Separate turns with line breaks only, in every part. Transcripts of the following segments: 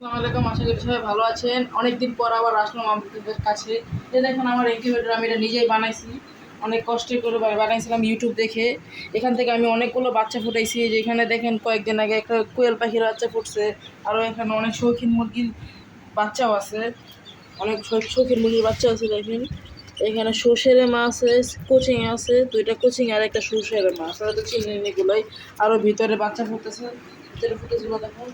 আসসালামু আলাইকুম, আশা করি সবাই ভালো আছেন। অনেকদিন পর আবার আসলাম আপনাদের কাছে। এই দেখুন, আমার ইনকিউবেটর আমি এটা নিজেই বানাইছি। অনেক কষ্ট করে বানাইছিলাম ইউটিউব দেখে। এখান থেকে আমি অনেকগুলো বাচ্চা ফুটাইছি। যেখানে দেখেন, কয়েকদিন আগে একটা কোয়েল পাখির বাচ্চা ফুটছে। আরও এখানে অনেক শৌখিন মুরগির বাচ্চাও আছে। অনেক শৌখিন মুরগির বাচ্চা আছে, দেখেন। এখানে সর্ষের মাছ আছে, কোচিং আছে, দুইটা কোচিং আর একটা সর্ষের মাছ। আর তো চিনি এগুলোই। আরও ভিতরে বাচ্চা ফুটেছে ভিতরে ফুটেছিল, দেখুন।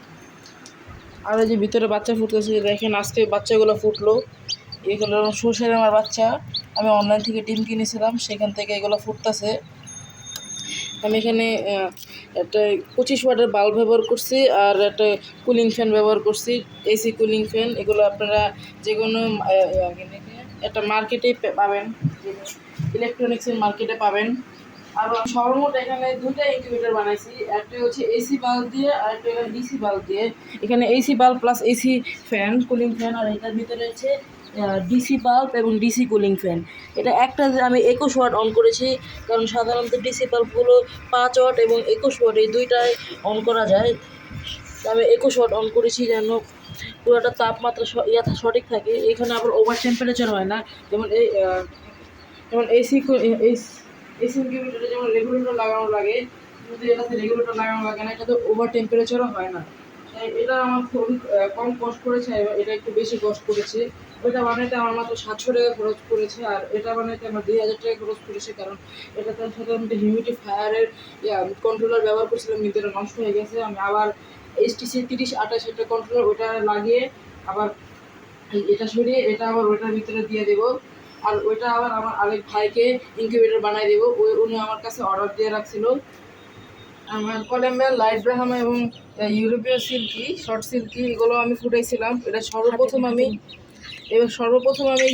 আর যে ভিতরে বাচ্চা ফুটতেছে, দেখেন আজকে বাচ্চাগুলো ফুটলো। এগুলো সর্ষের আমার বাচ্চা। আমি অনলাইন থেকে ডিম কিনেছিলাম, সেখান থেকে এগুলো ফুটতেছে। আমি এখানে একটা পঁচিশ ওয়াটের বাল্ব ব্যবহার করছি আর একটা কুলিং ফ্যান ব্যবহার করছি, এসি কুলিং ফ্যান। এগুলো আপনারা যে কোনো একটা মার্কেটে পাবেন। ইলেকট্রনিক্সের মার্কেটে পাবেন। আর সর্বমোট এখানে দুটো ইনকিউবেটর বানাইছি। একটা হচ্ছে এসি বাল্ব দিয়ে আর একটা এখানে ডিসি বাল্ব দিয়ে। এখানে AC bulb plus AC fan cooling fan আর এটার ভিতরে হচ্ছে ডিসি বাল্ব এবং ডিসি কুলিং ফ্যান এটা একটা আমি একুশ ওয়াট অন করেছি, কারণ সাধারণত ডিসি বাল্বগুলো পাঁচ ওয়াট এবং একুশ ওয়াট এই দুইটাই অন করা যায়। আমি একুশ ওয়াট অন করেছি যেন পুরোটা তাপমাত্রা ইয়া সঠিক থাকে। এখানে আবার ওভার টেম্পারেচার হয় না। যেমন এই যেমন এসি এসি ইনকিউবেটরে যেমন রেগুলেটর লাগানো লাগে কিন্তু এটাতে রেগুলেটর লাগানো লাগে না এটাতে ওভার টেম্পারেচারও হয় না। এটা আমার খুবই কম কষ্ট করেছে এটা একটু বেশি কষ্ট করেছে। ওইটা বানাইতে আমার মাত্র সাতশো টাকা খরচ করেছে, আর এটা বানাইতে আমার দুই হাজার টাকা খরচ করেছে, কারণ এটা তার এটাতে সাধারণত হিউমিডিফায়ারের কন্ট্রোলার ব্যবহার করেছিলাম, কিন্তু এটা নষ্ট হয়ে গেছে। আমি আবার এইচটিসি তিরিশ আঠাশ একটা কন্ট্রোলার ওটা লাগিয়ে আবার এটা সরিয়ে এটা আবার ওইটার ভিতরে দিয়ে দেবো। আর ওইটা আবার আমার আরেক ভাইকে ইনকিউবেটর বানাই দেবো। ওই উনি আমার কাছে অর্ডার দিয়ে রাখছিল। আমার কলেম্বিয়ার লাইট ব্রাহামা এবং ইউরোপীয় সিল্কি শর্ট সিল্কি এগুলো আমি ফুটাইছিলাম। এটা সর্বপ্রথম আমি এবার সর্বপ্রথম আমি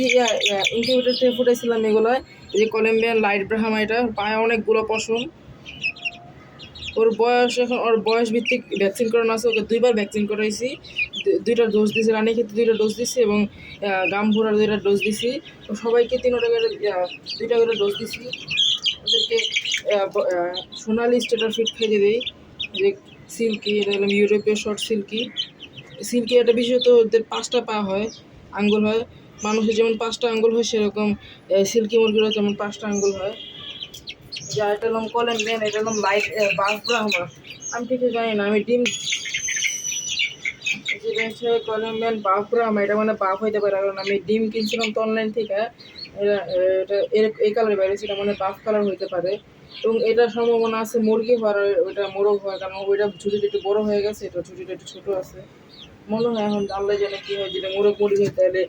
ইনকিউবেটর থেকে ফুটাইছিলাম এগুলো। এই যে কলম্বিয়ান লাইট ব্রাহামা এটা পায়ে অনেকগুলো পশম। ওর বয়স এখন, ওর বয়স ভিত্তিক ভ্যাকসিন করানো আছে, ওকে দুইবার ভ্যাকসিন করাইছি। দুইটা ডোজ দিয়েছি রানী ক্ষেত্রে দুইটা ডোজ দিছি এবং গামভুরার দুইটা ডোজ দিছি। সবাইকে তিনটা করে দুইটা করে ডোজ দিছি। ওদেরকে সোনালি স্টেটার ফিট খেয়ে দিই, যে সিল্কি, এটা হলাম ইউরোপীয় শর্ট সিল্কি। সিল্কি এটা বিশেষত ওদের পাঁচটা পা হয়, আঙ্গুল হয়। মানুষের যেমন পাঁচটা আঙ্গুল হয়, সেরকম সিল্কি মুরগিরও যেমন পাঁচটা আঙ্গুল হয়। যা এটা লম কলেন দেন এটা লম লাইট বাস ব্রাহ্মা আমি কিছু জানি না, আমি ডিম কলেন মেন আমার ব্রাহ্মা এটা মানে বাপ হইতে পারে। কারণ আমি ডিম কিনছিলাম তো অনলাইন থেকে এটা এই কালার বাইরে এটা মানে বাফ কালার হইতে পারে। এবং এটা সম্ভাবনা আছে মুরগি হওয়ার, ওইটা মোরগ হয় কারণ ওইটা ঝুটিটা একটু বড় হয়ে গেছে এটা ছুটিটা একটু ছোটো আছে। মনে হয় এখন আল্লাহ জানে কি হয়, যদি মোরগ মুরগি হয় তাহলে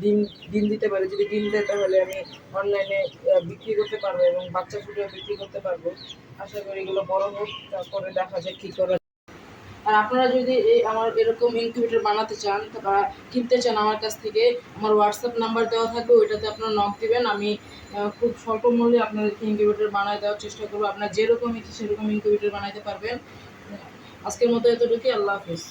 ডিম ডিম দিতে পারে, যদি ডিম দেয় তাহলে আমি অনলাইনে বিক্রি করতে পারব এবং বাচ্চা ফুটে বিক্রি করতে পারব। আশা করি এগুলো বড় হোক, তারপরে দেখা যায় কী করা আর আপনারা যদি এই আমার এরকম ইনকিউবেটর বানাতে চান বা কিনতে চান আমার কাছ থেকে, আমার হোয়াটসঅ্যাপ নাম্বার দেওয়া থাকবে, ওইটাতে আপনারা নক দিবেন। আমি খুব স্বল্প মূল্যে আপনাদেরকে ইনকিউবেটর বানায় দেওয়ার চেষ্টা করব। আপনার যেরকম ইচ্ছে সেরকম ইনকিউবেটর বানাইতে পারবেন। আজকের মতো এতটুকুই, আল্লাহ হাফিজ।